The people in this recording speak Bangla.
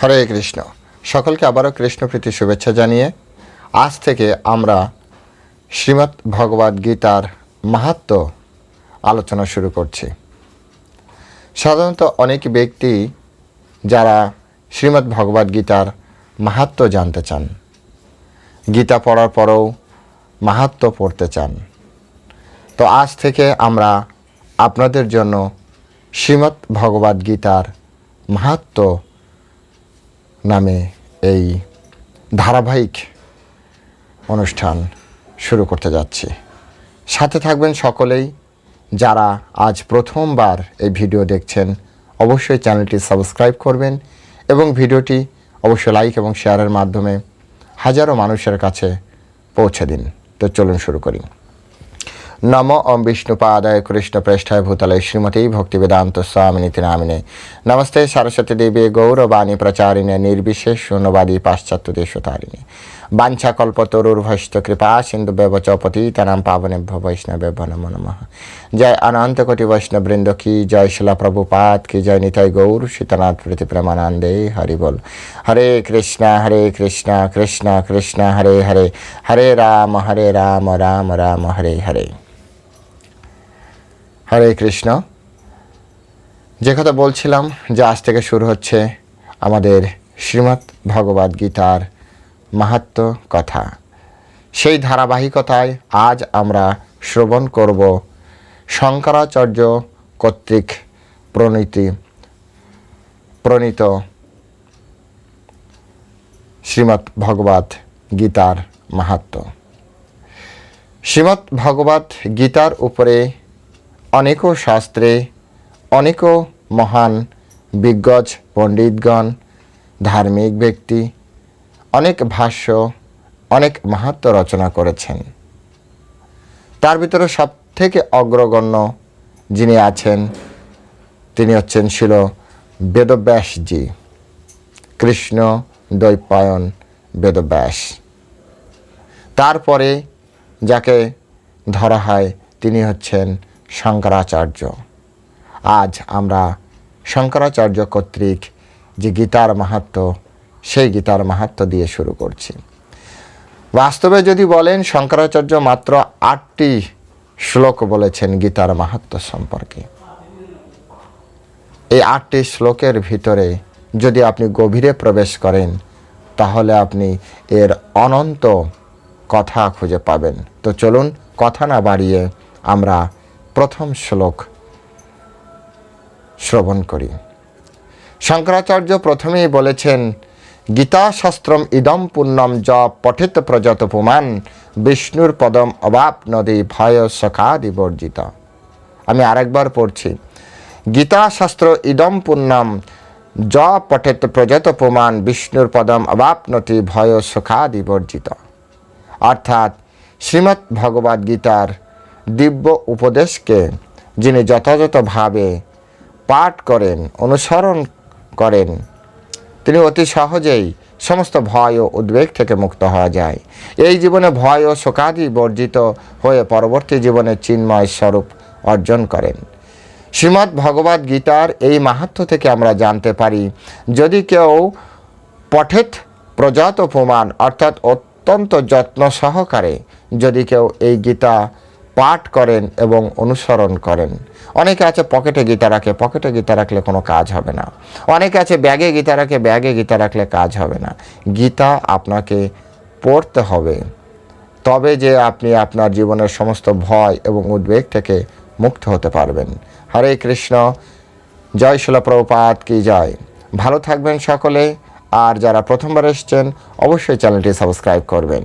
হরে কৃষ্ণ। সকলকে আবারও কৃষ্ণপ্রীতি শুভেচ্ছা জানিয়ে আজ থেকে আমরা শ্রীমৎ ভগবদ গীতার মাহাত্ম আলোচনা শুরু করছি। সাধারণত অনেক ব্যক্তি যারা শ্রীমদ্ ভগবদ গীতার মাহাত্ম জানতে চান, গীতা পড়ার পরেও মাহাত্ম পড়তে চান। তো আজ থেকে আমরা আপনাদের জন্য শ্রীমৎ ভগবদ গীতার মাহাত্ম নামে এই ধারাবাহিক অনুষ্ঠান শুরু করতে যাচ্ছি। সাথে থাকবেন সকলেই যারা আজ প্রথমবার এই ভিডিও দেখছেন, অবশ্যই চ্যানেলটি সাবস্ক্রাইব করবেন এবং ভিডিওটি অবশ্যই লাইক এবং শেয়ারের মাধ্যমে হাজারো মানুষের কাছে পৌঁছে দিন। তো চলুন শুরু করি। নম ওম বিষ্ণুপাদায় কৃষ্ণ প্রেষ্ঠায় ভূতলে শ্রীমতী ভক্তিবেদান্ত স্বামিনীতি নামিনে। নমস্তে সরস্বতী দেবী, গৌরবাণী প্রচারিণে, নির্বিশেষ শূন্যবাদী পাশ্চাত্য দেশতারিণী। বাঞ্ছা কল্পতরুর্ভষ্ট কৃপা, সিন্ধু ব্যবচপতিতনাম পাবনেভ্য বৈষ্ণবেভ্য নমো নমঃ। জয় অনন্ত কোটি বৈষ্ণব বৃন্দ কি জয় শিলা প্রভুপাত, কি জয় নিতাই গৌর, সীতানাথ প্রীতি প্রেমানন্দে, হরি বল। হরে কৃষ্ণ হরে কৃষ্ণ কৃষ্ণ কৃষ্ণ, হরে হরে। হরে রাম হরে রাম রাম রাম, হরে হরে। হরে কৃষ্ণ। যে কথা বলছিলাম, যে আজ থেকে শুরু হচ্ছে আমাদের শ্রীমৎ ভগবদ গীতার মাহাত্ম কথা। সেই ধারাবাহিকতায় আজ আমরা শ্রবণ করব শঙ্করাচার্য কর্তৃক প্রণীতি, প্রণীত শ্রীমৎ ভগবত গীতার মাহাত্ম। শ্রীমৎ ভগবত গীতার উপরে অনেকও শাস্ত্রে, অনেকও মহান বিজ্ঞজ পণ্ডিতগণ, ধার্মিক ব্যক্তি, অনেক ভাষ্য, অনেক মাহাত্ম রচনা করেছেন। তার ভিতরে সব থেকে অগ্রগণ্য যিনি আছেন, তিনি হচ্ছেন ছিল বেদব্যাসজি, কৃষ্ণ দৈপায়ন বেদব্যাস। তারপরে যাকে ধরা হয়, তিনি হচ্ছেন শঙ্করাচার্য। আজ আমরা শঙ্করাচার্য কর্তৃক যে গীতার মাহাত্ম, সেই গীতার মাহাত্ম দিয়ে শুরু করছি। বাস্তবে যদি বলেন, শঙ্করাচার্য মাত্র আটটি শ্লোক বলেছেন গীতার মাহাত্ম সম্পর্কে। এই আটটি শ্লোকের ভিতরে যদি আপনি গভীরে প্রবেশ করেন, তাহলে আপনি এর অনন্ত কথা খুঁজে পাবেন। তো চলুন, কথা না বাড়িয়ে আমরা প্রথম শ্লোক শ্রবণ করি। শঙ্করাচার্য প্রথমেই বলেছেন, গীতাশাস্ত্রম ইদম পুণ্যম য পঠিত প্রজত পুমান, বিষ্ণুর পদম অবাপ নদী ভয় সখাদি বর্জিত। আমি আরেকবার পড়ছি, গীতাশাস্ত্র ইদম পুণ্যম য পঠিত প্রজত পুমান, বিষ্ণুর পদম অবাপনতি ভয় সুখাদি বর্জিত। অর্থাৎ শ্রীমৎ ভগবদ গীতার দিব্য উপদেশকে যিনি যথাযথভাবে পাঠ করেন, অনুসরণ করেন, তিনি অতি সহজেই সমস্ত ভয় ও উদ্বেগ থেকে মুক্ত হওয়া যায়। এই জীবনে ভয় ও শোকাদি বর্জিত হয়ে পরবর্তী জীবনে চিন্ময় স্বরূপ অর্জন করেন। শ্রীমদ্ ভগবদ গীতার এই মাহাত্ম থেকে আমরা জানতে পারি, যদি কেউ পঠেত প্রজাত প্রমাণ অর্থাৎ অত্যন্ত যত্ন সহকারে যদি কেউ এই গীতা পাঠ করেন এবং অনুসরণ করেন। অনেকে আছে পকেটে গীতা রাখে, পকেটে গীতা রাখলে কোনো কাজ হবে না। অনেকে আছে ব্যাগে গীতা রাখে, ব্যাগে গীতা রাখলে কাজ হবে না। গীতা আপনাকে পড়তে হবে। তবে যে আপনি আপনার জীবনের সমস্ত ভয় এবং উদ্বেগ থেকে মুক্ত হতে পারবেন। হরে কৃষ্ণ, জয় শিলা প্রভুপাত কি জয়। ভালো থাকবেন সকলে, আর যারা প্রথমবার এসছেন, অবশ্যই চ্যানেলটি সাবস্ক্রাইব করবেন।